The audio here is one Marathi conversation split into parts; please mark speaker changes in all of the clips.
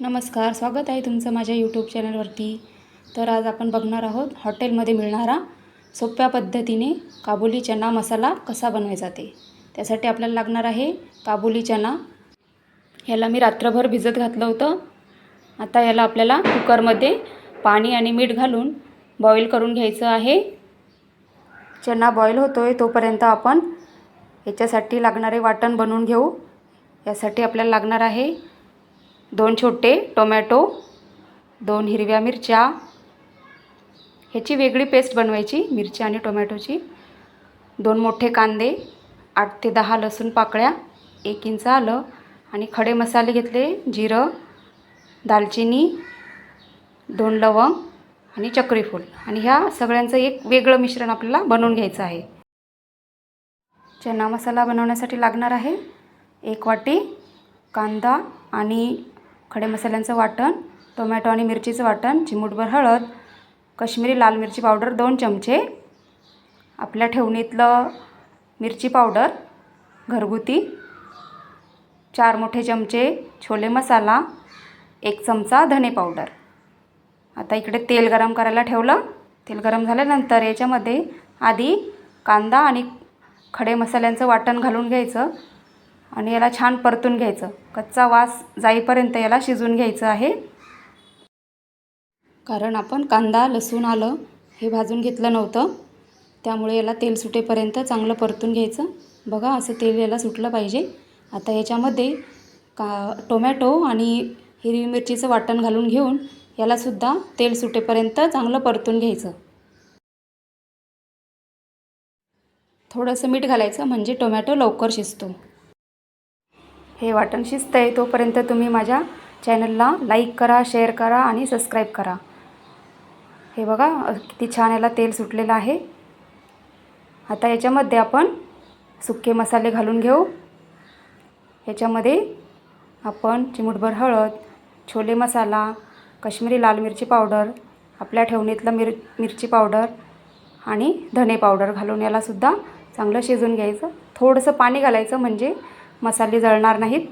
Speaker 1: नमस्कार स्वागत आहे तुमचं माझ्या यूट्यूब चॅनलवरती तर आज आपण बघणार आहोत हॉटेलमध्ये मिळणारा सोप्या पद्धतीने काबुली चना मसाला कसा बनवायचा ते. त्यासाठी आपल्याला लागणार आहे काबुली चना. ह्याला मी रात्रभर भिजत घातलं होतं. आता याला आपल्याला कुकरमध्ये पाणी आणि मीठ घालून बॉईल करून घ्यायचं आहे. चना बॉईल होतो आहे तोपर्यंत आपण याच्यासाठी लागणारे वाटण बनवून घेऊ. यासाठी आपल्याला लागणार आहे दोन छोटे टोमॅटो दोन हिरव्या मिरच्या. ह्याची वेगळी पेस्ट बनवायची मिरची आणि टोमॅटोची. दोन मोठे कांदे आठ ते दहा लसूण पाकळ्या एक इंच आलं आणि खडे मसाले घेतले जिरं दालचिनी दोन लवंग आणि चक्रीफूल. आणि ह्या सगळ्यांचं एक वेगळं मिश्रण आपल्याला बनवून घ्यायचं आहे. चना मसाला बनवण्यासाठी लागणार आहे एक वाटी कांदा आणि खडे मसाल्यांचं वाटण टोमॅटो आणि मिरचीचं वाटण चिमूटभर हळद कश्मीरी लाल मिरची पावडर दोन चमचे आपल्या ठेवणीतलं मिरची पावडर घरगुती चार मोठे चमचे छोले मसाला एक चमचा धने पावडर. आता इकडे तेल गरम करायला ठेवलं. तेल गरम झाल्यानंतर याच्यामध्ये आधी कांदा आणि खडे मसाल्यांचं वाटण घालून घ्यायचं. आणि याला छान परतून घ्यायचं. कच्चा वास जाईपर्यंत याला शिजून घ्यायचं आहे. कारण आपण कांदा लसूण आलं हे भाजून घेतलं नव्हतं. त्यामुळे याला तेल सुटेपर्यंत चांगलं परतून घ्यायचं. बघा असं तेल याला सुटलं पाहिजे. आता याच्यामध्ये का टोमॅटो आणि हिरवी मिरचीचं वाटण घालून घेऊन यालासुद्धा तेल सुटेपर्यंत चांगलं परतून घ्यायचं. थोडंसं मीठ घालायचं म्हणजे टोमॅटो लवकर शिजतो. हे वाटण शिजतं आहे तोपर्यंत तुम्ही माझ्या चॅनलला लाईक करा शेअर करा आणि सबस्क्राईब करा. हे बघा किती छान याला तेल सुटलेलं आहे. आता याच्यामध्ये आपण सुके मसाले घालून घेऊ. याच्यामध्ये आपण चिमूटभर हळद छोले मसाला कश्मीरी लाल मिरची पावडर आपल्या ठेवणीतलं मिर मिरची पावडर आणि धने पावडर घालून यालासुद्धा चांगलं शिजून घ्यायचं. थोडंसं पाणी घालायचं म्हणजे मसाले जळणार नाहीत.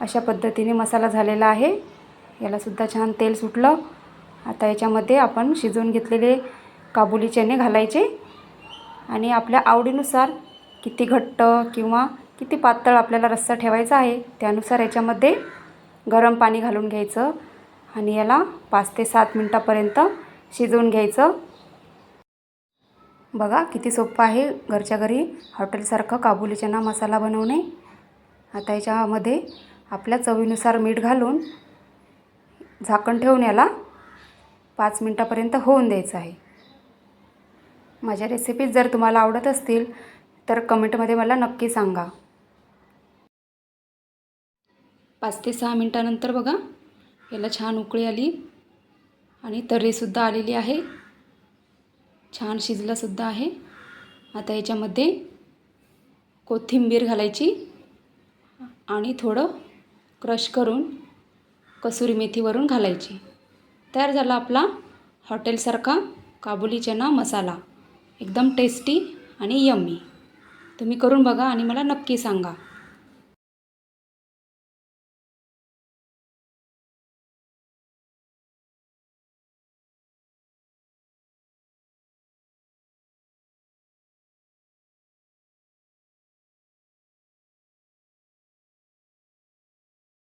Speaker 1: अशा पद्धतीने मसाला झालेला आहे. यालासुद्धा छान तेल सुटलं. आता याच्यामध्ये आपण शिजवून घेतलेले काबुली चणे घालायचे. आणि आपल्या आवडीनुसार किती घट्ट किंवा किती पातळ आपल्याला रस्सा ठेवायचा आहे त्यानुसार याच्यामध्ये गरम पाणी घालून घ्यायचं. आणि याला पाच ते सात मिनटापर्यंत शिजवून घ्यायचं. बघा किती सोपं आहे घरच्या घरी हॉटेलसारखं काबुली चना मसाला बनवणे. आता याच्यामध्ये आपल्या चवीनुसार मीठ घालून झाकण ठेवून याला पाच मिनटापर्यंत होऊन द्यायचं आहे. माझ्या रेसिपीज जर तुम्हाला आवडत असतील तर कमेंटमध्ये मला नक्की सांगा. पाच ते सहा मिनटानंतर बघा याला छान उकळी आली आणि तर्रीसुद्धा आलेली आहे. छान शिजलंसुद्धा आहे. आता याच्यामध्ये कोथिंबीर घालायची. आणि थोडं क्रश करून कसुरी मेथीवरून घालायची. तयार झाला आपला हॉटेलसारखा काबुली चना मसाला. एकदम टेस्टी आणि यम्मी तुम्ही करून बघा आणि मला नक्की सांगा.